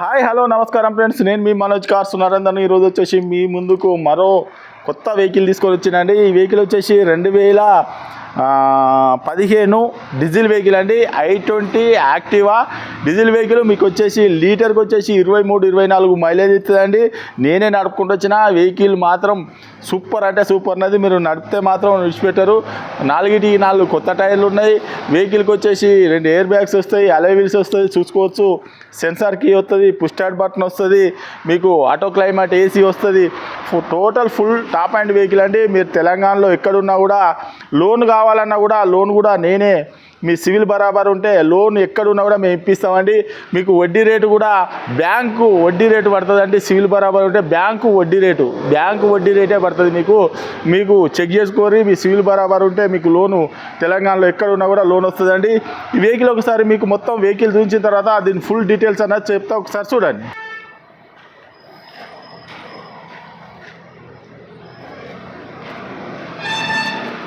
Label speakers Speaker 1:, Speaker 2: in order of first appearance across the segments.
Speaker 1: Hi hello నమస్కారం friends. నేను మీ Manoj cars Narender ఈరోజు వచ్చేసి మీ ముందుకు మరో కొత్త వెహికల్ తీసుకొని వచ్చినండి ఈ వెహికల్ వచ్చేసి రెండు వేల పదిహేను డీజిల్ వెహికల్ అండి. I twenty Activa diesel vehicle మీకు వచ్చేసి లీటర్కి వచ్చేసి ఇరవై మూడు ఇరవై నాలుగు మైలేజ్ ఇస్తుందండి. నేనే నడుపుకుంటూ వచ్చిన వెహికల్ మాత్రం సూపర్ అంటే సూపర్ ఉన్నది మీరు నడిపితే మాత్రం విడిచిపెట్టారు. నాలుగిటి నాలుగు కొత్త టైర్లు ఉన్నాయి. వెహికల్కి వచ్చేసి రెండు ఎయిర్ బ్యాగ్స్ వస్తాయి అలై వస్తుంది చూసుకోవచ్చు. సెన్సార్ కీ వస్తుంది పుష్ బటన్ వస్తుంది మీకు ఆటో క్లైమేట్ ఏసీ వస్తుంది. ఫు- total full top end vehicle అండి. మీరు తెలంగాణలో ఎక్కడున్నా కూడా లోన్ కావాలన్నా కూడా లోన్ కూడా నేనే మీ సివిల్ బరాబర్ ఉంటే లోన్ ఎక్కడున్నా కూడా మేము ఇప్పిస్తామండి. మీకు వడ్డీ రేటు కూడా బ్యాంకు వడ్డీ రేటు పడుతుందండి. సివిల్ బరాబర్ ఉంటే బ్యాంకు వడ్డీ రేటు. బ్యాంకు వడ్డీ రేటే పడుతుంది మీకు. మీకు చెక్ చేసుకోరి మీ సివిల్ బరాబర్ ఉంటే మీకు లోను తెలంగాణలో ఎక్కడున్నా కూడా లోన్ వస్తుందండి. ఈ వెహికల్ ఒకసారి మీకు మొత్తం వెహికల్ చూపించిన తర్వాత దీని ఫుల్ డీటెయిల్స్ అన్నది చెప్తా ఒకసారి చూడండి.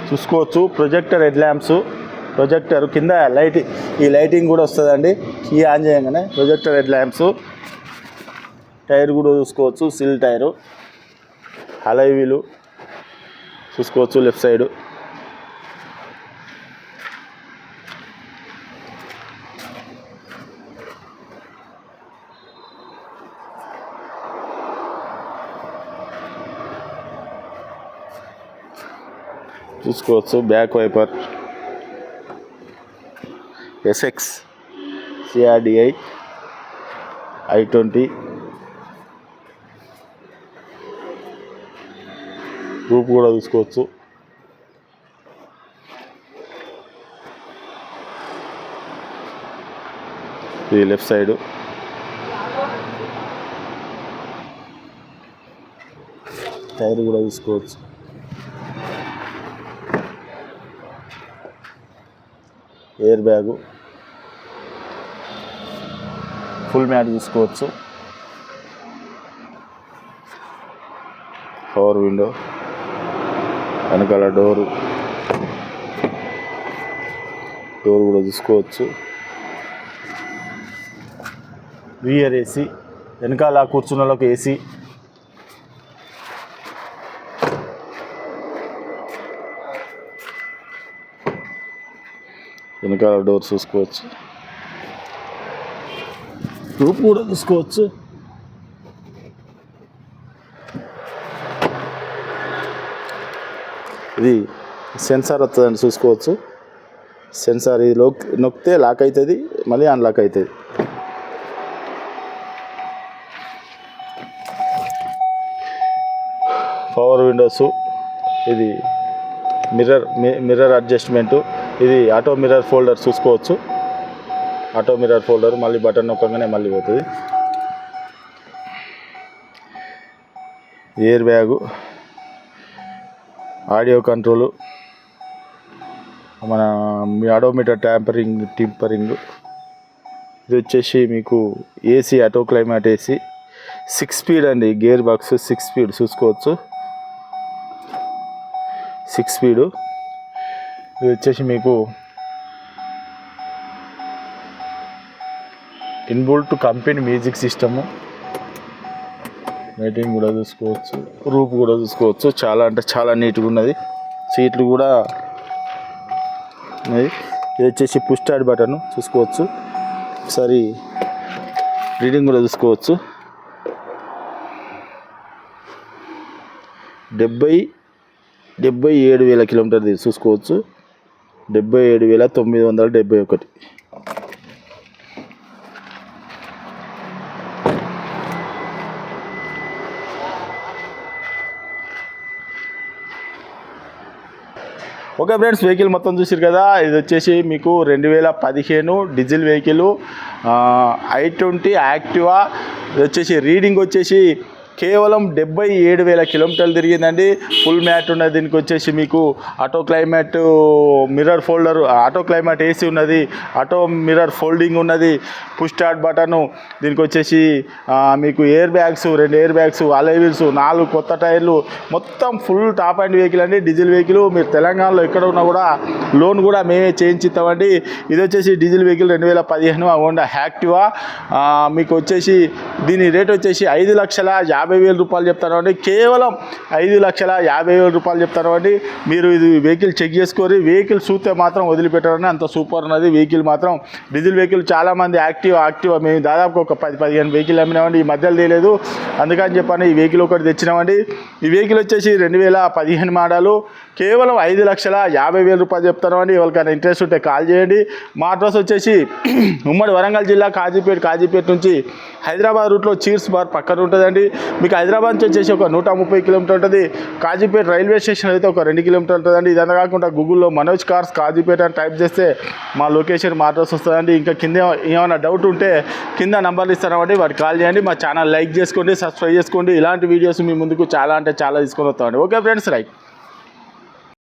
Speaker 1: చూసుకోవచ్చు ప్రొజెక్టర్ హెడ్ ల్యాంప్స్. ప్రొజెక్టర్ కింద లైట్ ఈ లైటింగ్ కూడా వస్తుందండి. ఈ ఆన్ చేయగానే ప్రొజెక్టర్ హెడ్ ల్యాంప్స్ టైర్ కూడా చూసుకోవచ్చు సిల్ టైరు అలై వీలు చూసుకోవచ్చు లెఫ్ట్ సైడ్. చూసుకోవచ్చు back wiper. SX CRDI I twenty group కూడా తీసుకోవచ్చు. ఇది లెఫ్ట్ సైడ్. టైర్ కూడా తీసుకోవచ్చు. Air bag. ఫుల్ మ్యాట్ చూసుకోవచ్చు పవర్ విండో వెనకాల డోరు డోర్ కూడా చూసుకోవచ్చు వియర్ ఏసీ వెనకాల కూర్చున్న వాళ్ళకి ఏసీ వెనకాల డోర్ చూసుకోవచ్చు. రూప్ కూడా తీసుకోవచ్చు. ఇది సెన్సార్ వస్తుందని చూసుకోవచ్చు. సెన్సార్ ఇది లోక్ నొక్కితే లాక్ అవుతుంది మళ్ళీ అన్లాక్ అవుతుంది. పవర్ విండోస్ ఇది మిర్రర్ మిర్రర్ అడ్జస్ట్మెంటు ఇది ఆటో మిర్రర్ ఫోల్డర్ చూసుకోవచ్చు. ఆటో మిర్రర్ ఫోల్డర్ మళ్ళీ బటన్ నొక్కగానే మళ్ళీ పోతుంది. ఎయిర్ బ్యాగు ఆడియో కంట్రోలు మన మీ ఆడోమీటర్ ట్యాంపరింగ్ టింపరింగ్. ఇది వచ్చేసి మీకు AC auto climate AC six speed అండి గేర్ బాక్స్ సిక్స్ స్పీడ్ చూసుకోవచ్చు. సిక్స్ స్పీడు ఇది వచ్చేసి మీకు inbuilt company music system. Lighting కూడా చూసుకోవచ్చు రూప్ కూడా చూసుకోవచ్చు. చాలా అంటే చాలా నీట్గా ఉన్నది. సీట్లు కూడా ఉన్నది ఇది వచ్చేసి పుష్టాడ్ బటన్ చూసుకోవచ్చు. ఒకసారి రీడింగ్ కూడా చూసుకోవచ్చు. డెబ్బై డెబ్బై ఏడు వేల కిలోమీటర్ చూసుకోవచ్చు. డెబ్బై ఏడు వేల తొమ్మిది వందల డెబ్బై ఒకటి. ఓకే ఫ్రెండ్స్ వెహికల్ మొత్తం చూసారు కదా. ఇది వచ్చేసి మీకు రెండు వేల పదిహేను diesel vehicle I twenty Activa ఇది వచ్చేసి రీడింగ్ వచ్చేసి కేవలం డెబ్బై ఏడు వేల కిలోమీటర్లు తిరిగిందండి. ఫుల్ మ్యాట్ ఉన్నది. దీనికి వచ్చేసి మీకు auto climate mirror folder auto climate AC ఉన్నది. ఆటో మిర్రర్ ఫోల్డింగ్ ఉన్నది. పుష్ స్టార్ట్ బటను దీనికి వచ్చేసి మీకు ఎయిర్ బ్యాగ్స్ రెండు ఎయిర్ బ్యాగ్స్ అలై వీల్స్ నాలుగు కొత్త టైర్లు. మొత్తం ఫుల్ టాప్ అండ్ వెహికల్ అండి. డీజిల్ వెహికల్ మీరు తెలంగాణలో ఎక్కడ ఉన్నా కూడా లోన్ కూడా మేమే చేయించిస్తామండి. ఇది వచ్చేసి డీజిల్ వెహికల్ రెండు వేల పదిహేను హోండా యాక్టివా మీకు వచ్చేసి దీని రేట్ వచ్చేసి ఐదు లక్షల యాభై యాభై వేల రూపాయలు చెప్తాను అండి కేవలం ఐదు లక్షల యాభై వేల రూపాయలు చెప్తాను అండి మీరు ఇది వెహికల్ చెక్ చేసుకోరి వెహికల్ చూస్తే మాత్రం వదిలిపెట్టారని అంత సూపర్ ఉన్నది. వెహికల్ మాత్రం డీజిల్ వెహికల్ చాలామంది యాక్టివ్ యాక్టివ్. మేము దాదాపు ఒక పది పదిహేను వెహికల్ అమ్మినామండి. ఈ మధ్యలో తెలియదు అందుకని చెప్పాను ఈ వెహికల్ ఒకటి తెచ్చినామండి. ఈ వెహికల్ వచ్చేసి రెండు వేల పదిహేను మోడలు. కేవలం ఐదు లక్షల యాభై వేల రూపాయలు చెప్తామండి ఎవరికైనా ఇంట్రెస్ట్ ఉంటే కాల్ చేయండి. మా అడ్రస్ వచ్చేసి ఉమ్మడి వరంగల్ జిల్లా కాజీపేట కాజీపేట నుంచి హైదరాబాద్ రూట్లో చీర్స్ బార్ పక్కన ఉంటుందండి. మీకు హైదరాబాద్ నుంచి వచ్చేసి ఒక నూట ముప్పై కిలోమీటర్ ఉంటుంది. కాజీపేట రైల్వే స్టేషన్ అయితే ఒక రెండు కిలోమీటర్ ఉంటుందండి. ఇదంతా కాకుండా గూగుల్లో మనోజ్ కార్స్ కాజీపేట అని టైప్ చేస్తే మా లొకేషన్ మా అడ్రస్ వస్తుందండి. ఇంకా కింద ఏమైనా డౌట్ ఉంటే కింద నంబర్లు ఇస్తామండి వాటికి కాల్ చేయండి. మా ఛానల్ లైక్ చేసుకోండి సబ్స్క్రైబ్ చేసుకోండి. ఇలాంటి వీడియోస్ మీ ముందుకు చాలా అంటే చాలా తీసుకొని వస్తామండి. Okay friends right.